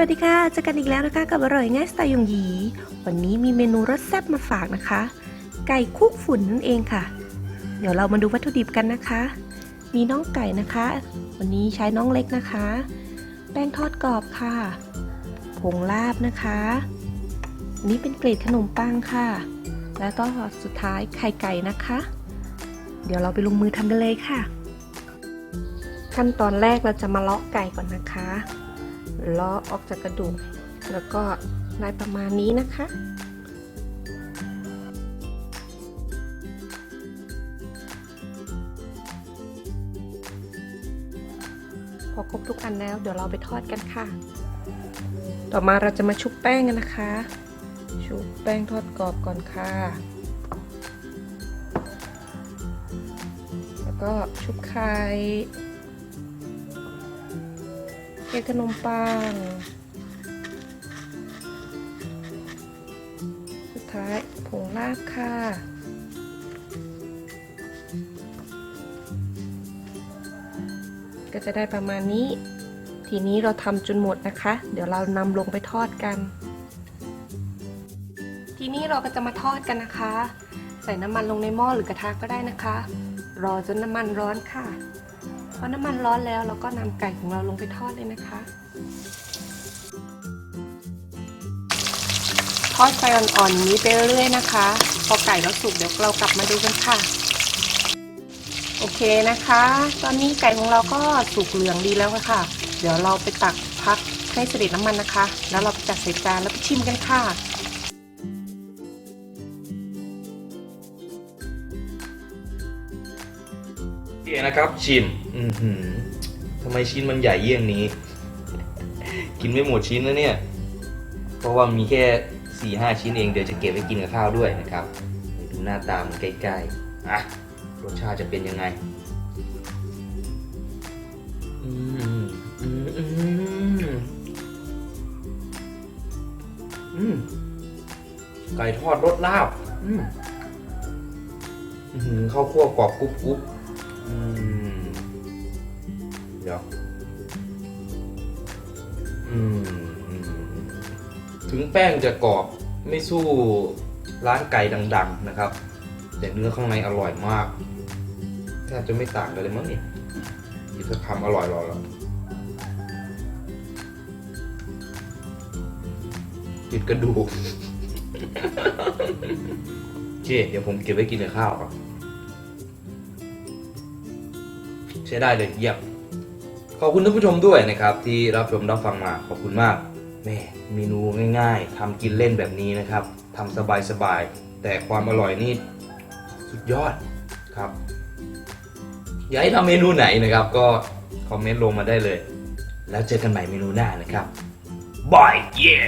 วัสดีค่ะเจอกันอีกแล้วนะคะกับอร่อยง่ายสไตล์ยงหยี วันนี้มีเมนูรสแซ่บมาฝากนะคะ ไก่คุกฝุ่นนั่นเองค่ะ เดี๋ยวเรามาดูวัตถุดิบกันนะคะ มีน้องไก่นะคะ วันนี้ใช้น้องเล็กนะคะ แป้งทอดกรอบค่ะ ผงลาบนะคะอันนี้เป็นเกรดขนมปังค่ะ แล้วก็สุดท้ายไข่ไก่นะคะ เดี๋ยวเราไปลงมือทำกันเลยค่ะ ขั้นตอนแรกเราจะมาเลาะไก่ก่อนนะคะ ลาะออกจากกระดูก แล้วก็ได้ประมาณนี้นะคะพอครบทุกอันแล้วเดี๋ยวเราไปทอดกันค่ะ ต่อมาเราจะมาชุบแป้งกันนะคะ ชุบแป้งทอดกรอบก่อนค่ะ แล้วก็ชุบไข่ เกล็ดขนมปังสุดท้ายผงลาบค่ะก็จะได้ประมาณนี้ ทีนี้เราทำจนหมดนะคะ เดี๋ยวเรานำลงไปทอดกัน ทีนี้เราก็จะมาทอดกันนะคะ ใส่น้ำมันลงในหม้อหรือกระทะก็ได้นะคะ รอจนน้ำมันร้อนค่ะ พอน้ำมันร้อนแล้วเราก็นำไก่ของเราลงไปทอดเลยนะคะ ทอดไฟอ่อนๆอย่างนี้ไปเรื่อยๆนะคะ พอไก่เราสุกเดี๋ยวเรากลับมาดูกันค่ะ โอเคนะคะ ตอนนี้ไก่ของเราก็สุกเหลืองดีแล้วค่ะ เดี๋ยวเราไปตักพักให้เสด็จน้ำมันนะคะ แล้วเราไปจัดใส่จานแล้วไปชิมกันค่ะ เดี๋ยวนะครับ ชิมอือหือทำไมชิ้นมันใหญ่เยี่ยงนี้ กินไม่หมดชิ้นแล้วเนี่ย เพราะว่ามีแค่สี่ห้าชิ้นเองเดี๋ยวจะเก็บไว้กินกับข้าวด้วยนะครับ ดูหน้าตามันใกล้ๆอะรสชาติจะเป็นยังไงอืมอืมอืมอืมไก่ทอดรสลาบ อืมอื้อหือข้าวคั่วกรอบกรุบกรุบ เดี๋ยวถึงแป้งจะกรอบไม่สู้ร้านไก่ดัง ๆ นะครับ แต่เนื้อข้างในอร่อยมากแทบจะไม่ต่างกันเลยมั้งนี่อีกสักคำอร่อยรอแล้วติดกระดูกโอเคเดี๋ยวผมเก็บไว้กินกับข้าวครับ ใช้ได้เลยเยี่ยม ขอบคุณท่านผู้ชมด้วยนะครับ ที่รับชมรับฟังมาขอบคุณมากแม่เมนูง่ายๆทำกินเล่นแบบนี้นะครับทำสบายๆ แต่ความอร่อยนี่สุดยอดครับ อยากให้ทำเมนูไหนนะครับ ก็คอมเมนต์ลงมาได้เลย แล้วเจอกันใหม่เมนูหน้านะครับบายเย่